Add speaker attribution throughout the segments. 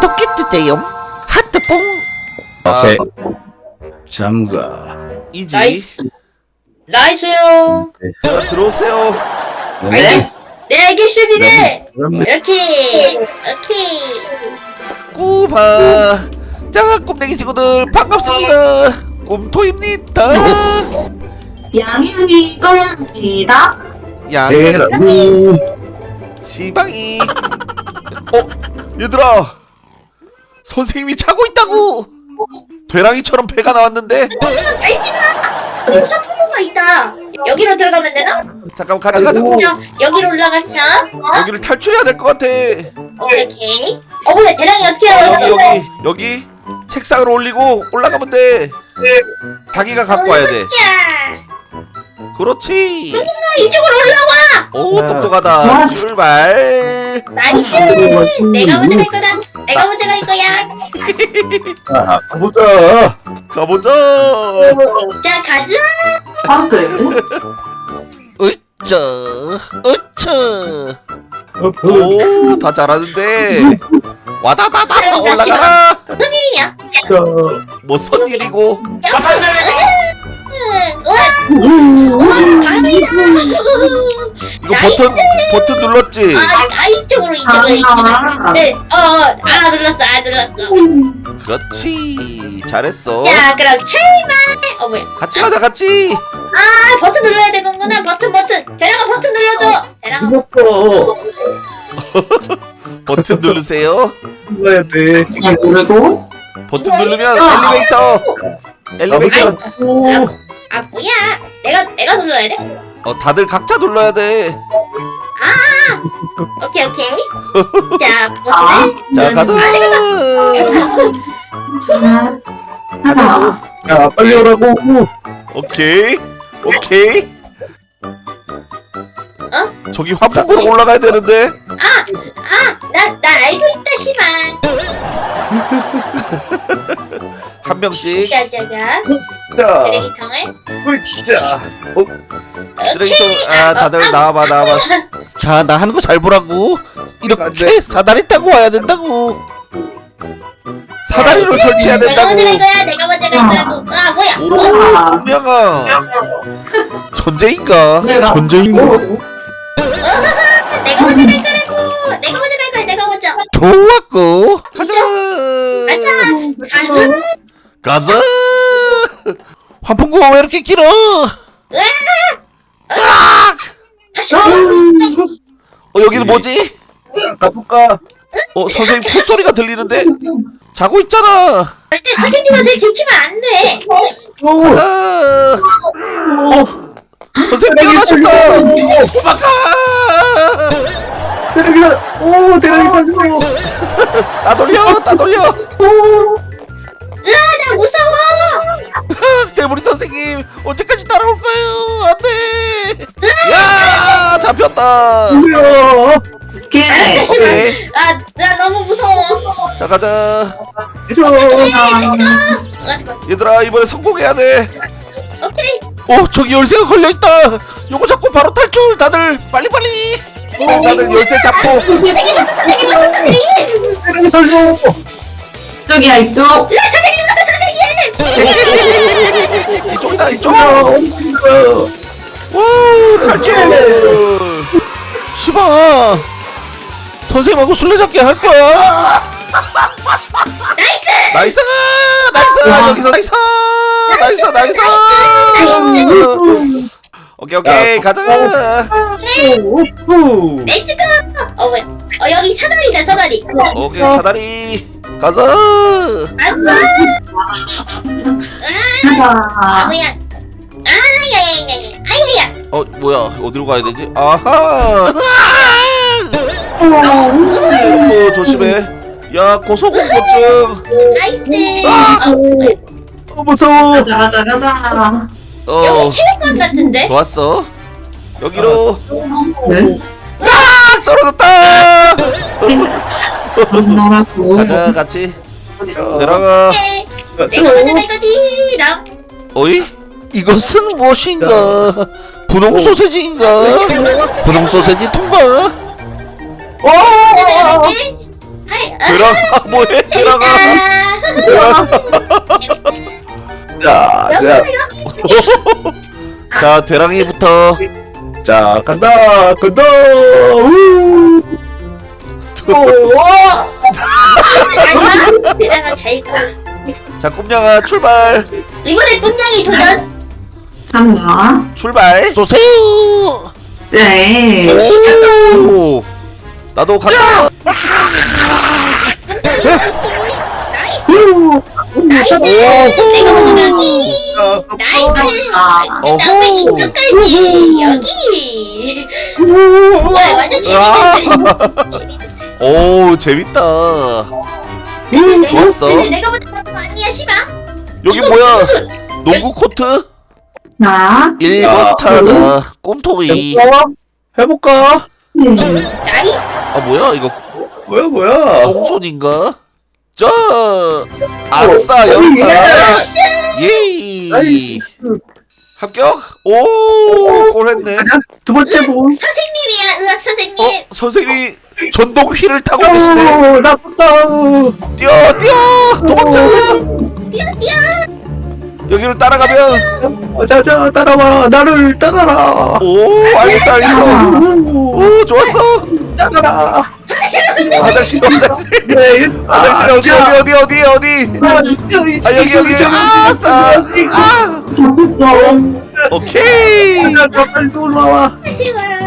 Speaker 1: 구독해주세요 하트뽕
Speaker 2: 오케이. 잠가.
Speaker 1: 이지
Speaker 3: 나이스. 나이스요.
Speaker 1: 자 들어오세요
Speaker 2: 네.
Speaker 3: 알겠어. 네, 알겠습니다.
Speaker 2: 그럼
Speaker 3: 오케이. 오케이.
Speaker 1: 꼬바 자 꼼댕이 친구들 반갑습니다 꼼토입니다
Speaker 4: 양념이 꺼냅니다.
Speaker 1: 양
Speaker 2: 대라니.
Speaker 1: 시방이 어 얘들아 선생님이 자고 있다고 되랑이처럼 배가 나왔는데
Speaker 3: 알지 마. 여기 사포가 있다. 여기로 들어가면 되나?
Speaker 1: 잠깐만 같이 가자고
Speaker 3: 자, 여기로 올라가자.
Speaker 1: 여기를 탈출해야 될 것 같아
Speaker 3: 오케이, 오케이. 어, 근데 대랑이 어떻게
Speaker 1: 어,
Speaker 3: 알아?
Speaker 1: 여기 여기 책상으로 올리고 올라가면 돼 자기가 갖고 와야 돼
Speaker 3: 자,
Speaker 1: 그렇지
Speaker 3: 이쪽으로 올라와.
Speaker 1: 오 똑똑하다 출발
Speaker 3: 나이스. 내가 먼저 갈 거다. 내가 먼저 갈 거야.
Speaker 2: 아, 가보자.
Speaker 1: 가보자
Speaker 3: 자, 가자.
Speaker 4: 아, 그래?
Speaker 1: 으쩌 으쩌
Speaker 2: 어,
Speaker 1: 오다 잘하는데 와다다다 올라가라
Speaker 3: 무슨 일이냐?
Speaker 1: 뭐 선 일이고
Speaker 3: 자, 우와, 우와, 감이다.
Speaker 1: 이거 버튼 버튼 눌렀지
Speaker 3: 아, 아 이쪽으로 이쪽으로 이쪽으로.
Speaker 4: 아,
Speaker 3: 네, 어, 어, 아 눌렀어, 아 눌렀어.
Speaker 1: 그렇지 잘했어
Speaker 3: 자, 그럼 출발. 어 뭐야?
Speaker 1: 같이 가자 같이
Speaker 3: 아 버튼 눌러야 되는구나. 버튼 버튼. 대랑아 버튼 눌러줘. 대랑아.
Speaker 2: 죽었어.
Speaker 1: 버튼 누르세요
Speaker 2: 눌러야 돼.
Speaker 4: 그냥 모르고.
Speaker 1: 버튼 누르면 엘리베이터 엘리베이터
Speaker 3: 아 뭐야? 내가 내가 눌러야 돼?
Speaker 1: 어 다들 각자 눌러야 돼
Speaker 3: 오케이 오케이. 자
Speaker 4: 아.
Speaker 3: 버튼.
Speaker 1: 자 가자
Speaker 4: 하자.
Speaker 2: 야, 빨리 오라고.
Speaker 1: 오케이 오케이
Speaker 3: 어?
Speaker 1: 저기 화풍구로 올라가야 되는데
Speaker 3: 아나 나 알고 있다 시방.
Speaker 1: 한 명씩
Speaker 3: 자자자.
Speaker 2: 자,
Speaker 3: 쓰레기통을.
Speaker 2: 진짜.
Speaker 1: 쓰레기통 아 다들 나와봐 나와봐 자 나 하는 거 잘 보라고
Speaker 2: 안
Speaker 1: 이렇게
Speaker 2: 돼.
Speaker 1: 사다리 타고 와야 된다고 사다리를 설치해야
Speaker 3: 내가
Speaker 1: 된다고
Speaker 3: 먼저 갈 거야. 내가 먼저 갈 거라고. 아 뭐야?
Speaker 1: 오 분명아 전쟁인가. 전쟁인가
Speaker 3: 내가 먼저 갈 거라고. 내가 먼저 갈 거야. 내가 먼저.
Speaker 1: 좋았고 가자
Speaker 3: 가자. 가자.
Speaker 1: 가자 환풍구가 왜 이렇게 길어
Speaker 3: 다시.
Speaker 1: 어 여기는 뭐지
Speaker 2: 가볼까?
Speaker 1: 어 선생님 콧소리가 들리는데 자고 있잖아
Speaker 3: 절대 선생님한테 들키면 안 돼.
Speaker 1: 가자 어 선생님 일어나셨다 도망가
Speaker 2: 대랑이다. 오, 대랑이 살려.
Speaker 1: 나 돌려 나 돌려
Speaker 3: 으아 나 무서워.
Speaker 1: 대머리 선생님 언제까지 따라올 거예요 안돼 야 잡혔다
Speaker 2: 살려.
Speaker 4: 오케이.
Speaker 1: 오케이
Speaker 3: 아, 나 너무 무서워.
Speaker 1: 자 가자
Speaker 2: 해줘.
Speaker 3: 아,
Speaker 1: 얘들아 이번에 성공해야 돼
Speaker 3: 오케이.
Speaker 1: 어 저기 열쇠가 걸려 있다 요거 잡고 바로 탈출 다들 빨리 빨리 어, 다들 열쇠 잡고
Speaker 3: 선생님, 선생님, 선생님.
Speaker 2: 대랑이 살려.
Speaker 4: 이쪽이야, 이쪽.
Speaker 3: 선생님, 선생님.
Speaker 1: 이쪽이다 이쪽
Speaker 2: 어,
Speaker 1: 와 탈출 시방 선생님하고 술래잡기 할 거야
Speaker 3: 나이스.
Speaker 1: 나이스 나이스
Speaker 4: 와.
Speaker 1: 여기서 나이스 나이스 나이스 오케이 오케이 가자
Speaker 2: 오,
Speaker 3: 렛츠고. 어, 뭐야? 어, 여기 사다리다, 사다리.
Speaker 1: 오케이 사다리 가자.
Speaker 3: 아. 뭐야? 아, 야, 야, 야, 야. 아이고야.
Speaker 1: 어 뭐야 어디로 가야 되지 아하 오, 조심해 야 고소공포증
Speaker 3: 나이스.
Speaker 1: 아!
Speaker 3: 어?
Speaker 2: 어, 무서워.
Speaker 4: 가자, 가자, 가자.
Speaker 1: 어
Speaker 3: 여기 체육관 같은데?
Speaker 1: 좋았어 여기로
Speaker 4: 네?
Speaker 1: 딱 떨어졌다
Speaker 4: 너라고.
Speaker 1: 가자 같이. 들어가.
Speaker 3: 내가 갈 거지. 나.
Speaker 1: 어이? 이것은 무엇인가? 분홍 소세지인가? 분홍 소세지 통과?
Speaker 3: 갈게. 하이 아,
Speaker 1: 들어가 뭐해? 들어가.
Speaker 2: 자, 자,
Speaker 1: 자 대랑이부터.
Speaker 2: 자, 간다, 간다. 우. 오,
Speaker 1: 자 꿈냥아 출발
Speaker 3: 이번에 꿈냥이 도전
Speaker 4: 참나.
Speaker 1: 출발 쏘세요
Speaker 4: 네.
Speaker 1: 오 나도 간다
Speaker 3: 나이스 내가 꿈냥이 나이스
Speaker 4: 아,
Speaker 3: 그다음에
Speaker 1: 어허.
Speaker 3: 이쪽까지 여기 와 완전
Speaker 1: 아.
Speaker 3: 재밌는데 재밌는데
Speaker 1: 오 재밌다. 좋았어.
Speaker 3: 근데 내가 먼저 거 아니야 시방
Speaker 1: 여기
Speaker 3: 이거
Speaker 1: 뭐야?
Speaker 3: 무슨-
Speaker 1: 농구 코트?
Speaker 4: 나.
Speaker 1: 1번 타자 꿈토이.
Speaker 2: 해볼까? 해볼까?
Speaker 4: 네.
Speaker 3: 나이스
Speaker 1: 아 뭐야 이거?
Speaker 2: 뭐야, 뭐야?
Speaker 1: 꽁손인가? 저 아싸 여기다
Speaker 3: 나이스
Speaker 1: 예이.
Speaker 2: 나이스.
Speaker 1: 합격? 오 골했네.
Speaker 2: 두 번째 본.
Speaker 3: 선생님이야 의학 선생님.
Speaker 1: 어 선생님이 전동 휠을 타고 계시네
Speaker 2: 오, 나쁘다.
Speaker 1: 뛰어 뛰어 도망쳐
Speaker 3: 뛰어 뛰어
Speaker 1: 여기를 따라가면
Speaker 2: 어, 자, 자, 따라와. 나를 따라라.
Speaker 1: 오 알겠어 알겠어
Speaker 2: 오,
Speaker 1: 오 좋았어
Speaker 2: 따라라.
Speaker 3: 화장실
Speaker 1: 화장실
Speaker 2: 네,
Speaker 1: 화장실 어디 어디 어디 어디 어디
Speaker 2: 아, 여기,
Speaker 1: 아 여기 여기 아 싸 아
Speaker 4: 됐어.
Speaker 1: 오케이
Speaker 2: 야, 빨리 올라와.
Speaker 3: 잠시만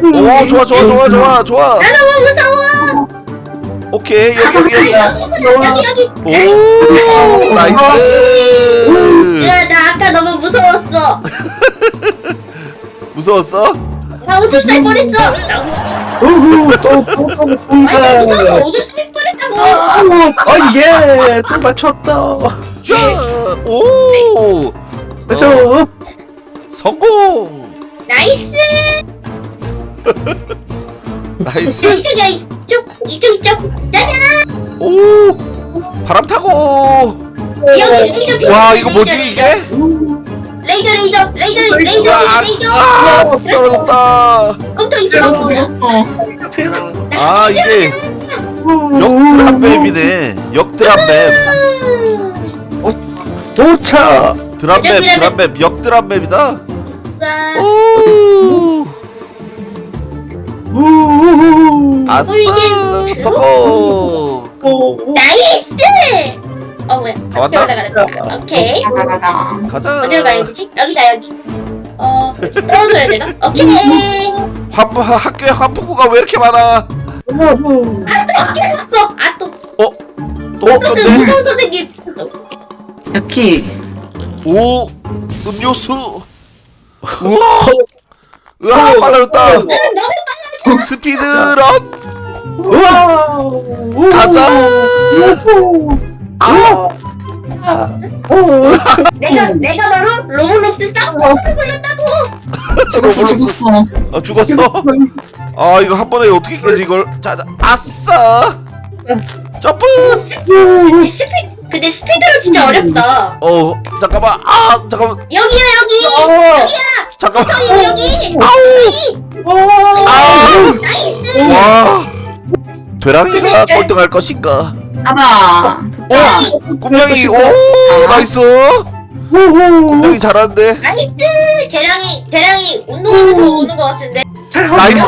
Speaker 1: 오 좋아 좋아 좋아 좋아 좋아.
Speaker 3: 나 너무 무서워.
Speaker 1: 오케이 여기 여기 여기.
Speaker 3: 여기 여기
Speaker 1: 오 나이스.
Speaker 3: 으아 나 아까 너무 무서웠어.
Speaker 1: 무서웠어?
Speaker 3: 나 오줌 쌀 뻔했어. 나 오줌 쌀
Speaker 2: 오호, 또, 또, 또,
Speaker 3: 아니 나 무서워서. 오줌 쌀 뻔했다고.
Speaker 2: 어, 예, 또 맞췄다.
Speaker 1: 오.
Speaker 2: 맞죠?
Speaker 1: 성공.
Speaker 3: 나이스
Speaker 1: 나이스.
Speaker 3: 야, 이쪽이야 이쪽 이쪽 이쪽. 짜잔.
Speaker 1: 오 바람 타고.
Speaker 3: 여기 레이저
Speaker 1: 와
Speaker 3: 레이저,
Speaker 1: 이거 뭐지
Speaker 3: 레이저,
Speaker 1: 이게?
Speaker 3: 레이저 레이저 레이저 레이저.
Speaker 1: 아,
Speaker 3: 레이저.
Speaker 1: 아 떨어졌다.
Speaker 3: 꿈토이
Speaker 4: 죽었어,
Speaker 3: 쳐
Speaker 4: 죽었어.
Speaker 1: 아 이게 역드랍맵이네. 역드랍맵.
Speaker 2: 도차.
Speaker 1: 드랍맵 드랍맵. 역드랍맵이다. 오
Speaker 2: 우우우.
Speaker 1: 아싸
Speaker 3: 이게
Speaker 2: 오,
Speaker 3: 나이스! 어 뭐야.
Speaker 1: 다 왔나?
Speaker 3: 올라가라 오케이.
Speaker 4: 가자, 가자.
Speaker 1: 가자.
Speaker 3: 어디로 가야 되지? 여기다 여기. 어 떨어져야 되나? 오케이.
Speaker 1: 환 학교에 환풍구가 왜 이렇게 많아?
Speaker 2: 우우.
Speaker 3: 왔어. 아또. 또또
Speaker 1: 어떤데?
Speaker 3: 무서운 선생님.
Speaker 4: 여기.
Speaker 1: 오 음료수. 우와! 우와 빨라졌다.
Speaker 3: 너무
Speaker 1: 스피드런!
Speaker 2: 우와.
Speaker 1: 가자!
Speaker 2: 아. 오.
Speaker 3: 내가 내가 바로 로블록스 쌍꺼풀을 걸렸다고!
Speaker 4: 죽었어, 죽었어.
Speaker 1: 아 죽었어? 아 이거 한 번에 어떻게 깨지 이걸? 자자 아싸! 점프!
Speaker 3: 근데 스피 근데 스피드로 진짜 어렵다.
Speaker 1: 어 잠깐만. 아 잠깐만.
Speaker 3: 여기야 여기!
Speaker 2: 어.
Speaker 1: 잠깐만.
Speaker 3: 여기 여기!
Speaker 1: 아우
Speaker 3: 나이스!
Speaker 1: 와 되랑이가 꼴등할 것인가?
Speaker 4: 가자. 도착.
Speaker 1: 꿈냥이 오! 나이스!
Speaker 2: 우후.
Speaker 1: 꿈냥이 잘하는데?
Speaker 3: 나이스! 대랑이 대랑이 운동하면서 오는 것 같은데?
Speaker 1: 나이스!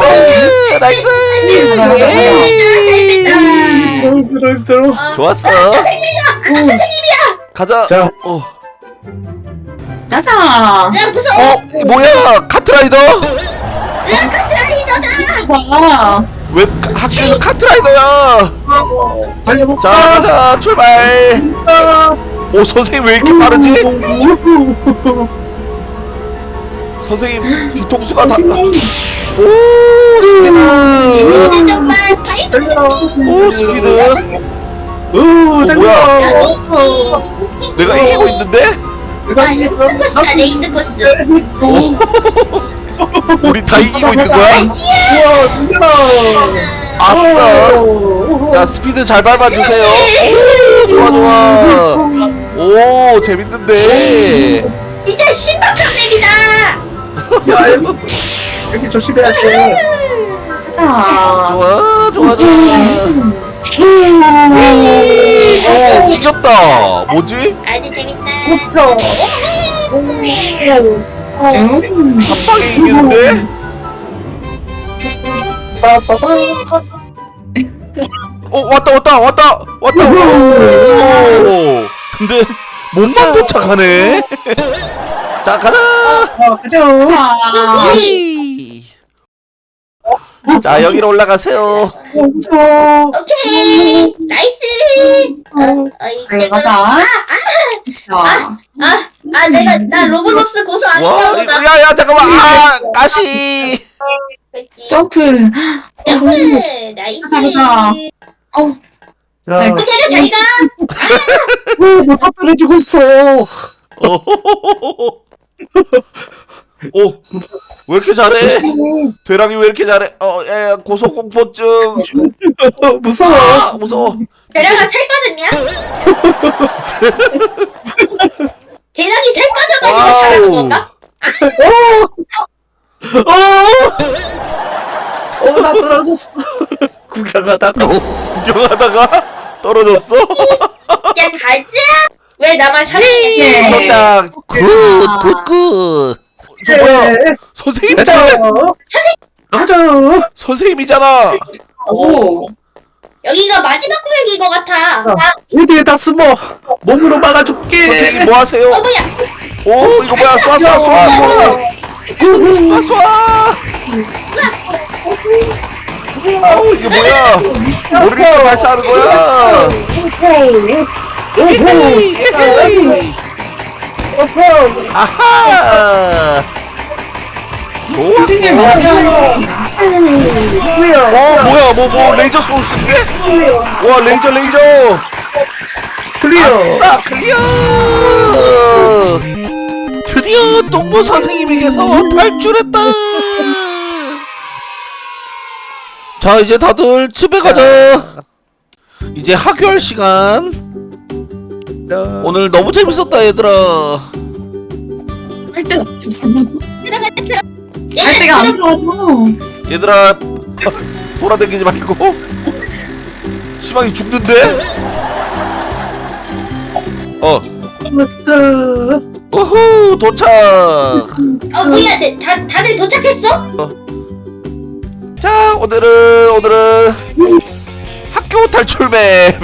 Speaker 1: 나이스!
Speaker 3: 예.
Speaker 2: 들어, 들어.
Speaker 3: 아,
Speaker 1: 좋았어 가자!
Speaker 2: 자.
Speaker 1: 어,
Speaker 4: 가자.
Speaker 3: 나 무서워.
Speaker 1: 어 뭐야? 카트라이더
Speaker 3: 라이더다
Speaker 4: 와.
Speaker 1: 왜 학교에서 카트라이더야? 자 가자 출발 오 선생님 왜 이렇게 빠르지. 선생님 뒤통수가 다. 오 스피드
Speaker 3: 이거는 정말.
Speaker 1: 오 스피드
Speaker 2: 우, 달려.
Speaker 1: 뭐야? 내가 이기고 있는데
Speaker 2: 내가
Speaker 3: 레이스 코스다 레이스 코스
Speaker 1: 오, 우리 다 이기고 있는 거야
Speaker 2: 우와, 달려.
Speaker 1: 아싸
Speaker 2: 오.
Speaker 1: 자 스피드 잘 밟아주세요 오 좋아 좋아 오 재밌는데
Speaker 3: 진짜 신박한 맵이다
Speaker 2: 야, 여기, 여기 조심해야 돼.
Speaker 4: 가자.
Speaker 1: 좋아 좋아 좋아 오 이겼다 뭐지?
Speaker 3: 아주 재밌다.
Speaker 4: 음.
Speaker 1: 한방에 이기는데? 어 왔다 왔다 왔다 왔다 오 근데 몸만 도착하네 자 가자
Speaker 2: 가자.
Speaker 4: 자,
Speaker 1: 여기로 올라가세요
Speaker 3: 오케이. 나이스. 어, 어, 이제
Speaker 4: 가자.
Speaker 3: 아,
Speaker 4: 자.
Speaker 3: 아, 아, 내가 나 로블록스 고소 아닌가
Speaker 1: 와
Speaker 3: 보다.
Speaker 1: 야야 잠깐만 아 가시
Speaker 3: 그치.
Speaker 4: 점프.
Speaker 3: 점프. 나이스.
Speaker 4: 가자, 가자. 어,
Speaker 2: 자,
Speaker 4: 네.
Speaker 3: 그대로 잘 가.
Speaker 2: 뭐 사투리지고 있어.
Speaker 1: 오왜 이렇게 잘해 대랑이 왜 이렇게 잘해 어야 고소공포증
Speaker 2: 무서워.
Speaker 1: 아 무서워
Speaker 3: 대랑아 살 빠졌냐? 대랑이 살 빠져가지고 잘하는 건가?
Speaker 2: 어! 어, 나 떨어졌어. 구경하다가.
Speaker 1: 구경하다가 떨어졌어
Speaker 3: 야 가자. 왜 나만 사랑해?
Speaker 4: 예.
Speaker 1: 도착 굿굿굿 저 뭐야
Speaker 2: 예.
Speaker 1: 선생님이잖아
Speaker 2: 가자.
Speaker 1: 선생님이잖아
Speaker 4: 오.
Speaker 3: 여기가 마지막 구역인 것 같아.
Speaker 2: 어디에 다 숨어. 몸으로 막아줄게.
Speaker 1: 선생님 뭐 하세요?
Speaker 3: 어 뭐야?
Speaker 1: 오 이거 뭐야? 쏴 쏴 쏴 쏴. 쏴 아우 이게 뭐야? 머리를 발사하는 거야? 아하!
Speaker 4: 선생님, 뭐야?
Speaker 1: 어 뭐야 뭐 뭐 레이저 쏘시는데 와 레이저 레이저
Speaker 2: 클리어.
Speaker 1: 아싸 클리어 드디어 똥보 선생님에게서 탈출했다 자 이제 다들 집에 가자 이제 학교할 시간 오늘 너무 재밌었다 얘들아
Speaker 4: 할 없어.
Speaker 3: 들어가 들어.
Speaker 4: 할 데가 안 들어가서.
Speaker 1: 얘들아. 돌아다니지 말고. 시방이 죽는데? 어.
Speaker 2: 맞다.
Speaker 1: 우후 도착.
Speaker 3: 어 뭐야? 네, 다 다들 도착했어?
Speaker 1: 자 오늘은 오늘은 학교 탈출맵.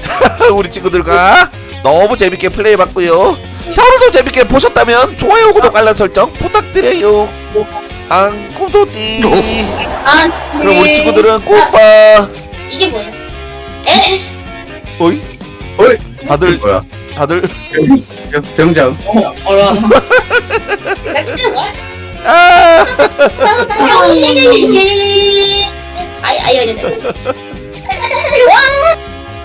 Speaker 1: 자 우리 친구들과 너무 재밌게 플레이해봤고요. 자 오늘도 재밌게 보셨다면 좋아요 구독 알람 설정 부탁드려요. 앙 코도띠
Speaker 3: 아
Speaker 1: 그럼 우리 친구들은 꼭봐
Speaker 3: 이게 뭐야? 에?
Speaker 1: 어이
Speaker 2: 어이.
Speaker 1: 다들
Speaker 2: 뭐야?
Speaker 1: 다들
Speaker 2: 병장.
Speaker 4: 어라.
Speaker 3: 렉스 뭐?
Speaker 1: 아
Speaker 3: 아이 아이 아이.